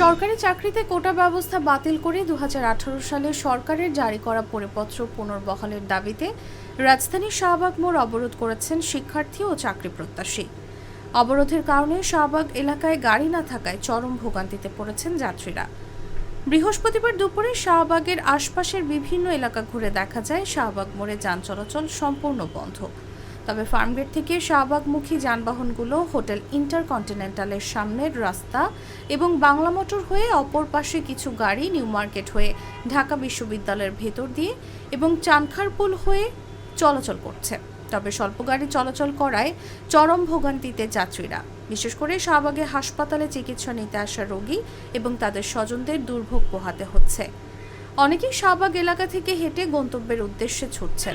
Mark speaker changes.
Speaker 1: সরকারি চাকরিতে কোটা ব্যবস্থা বাতিল করে দু হাজার আঠারো সালে সরকারের জারি করা পরিপত্র পুনর্বহালের দাবিতে রাজধানীর শাহবাগ মোড় অবরোধ করেছেন শিক্ষার্থী ও চাকরি প্রত্যাশী। অবরোধের কারণে শাহবাগ এলাকায় গাড়ি না থাকায় চরম ভোগান্তিতে পড়েছেন যাত্রীরা। বৃহস্পতিবার দুপুরে শাহবাগের আশপাশের বিভিন্ন এলাকা ঘুরে দেখা যায় শাহবাগ মোড়ে যান চলাচল সম্পূর্ণ বন্ধ। তবে ফার্মগেট থেকে শাহবাগমুখী যানবাহনগুলো হোটেল ইন্টারকন্টিনেন্টালের সামনের রাস্তা এবং বাংলা মোটর হয়ে অপর পাশে কিছু গাড়ি নিউ মার্কেট হয়ে ঢাকা বিশ্ববিদ্যালয়ের ভেতর দিয়ে এবং চানখারপুল হয়ে চলাচল করছে। তবে স্বল্প গাড়ি চলাচল করায় চরম ভোগান্তিতে যাত্রীরা। বিশেষ করে শাহবাগে হাসপাতালে চিকিৎসা নিতে আসা রোগী এবং তাদের স্বজনদের দুর্ভোগ পোহাতে হচ্ছে। অনেকেই শাহবাগ এলাকা থেকে হেঁটে গন্তব্যের উদ্দেশ্যে ছুটছেন।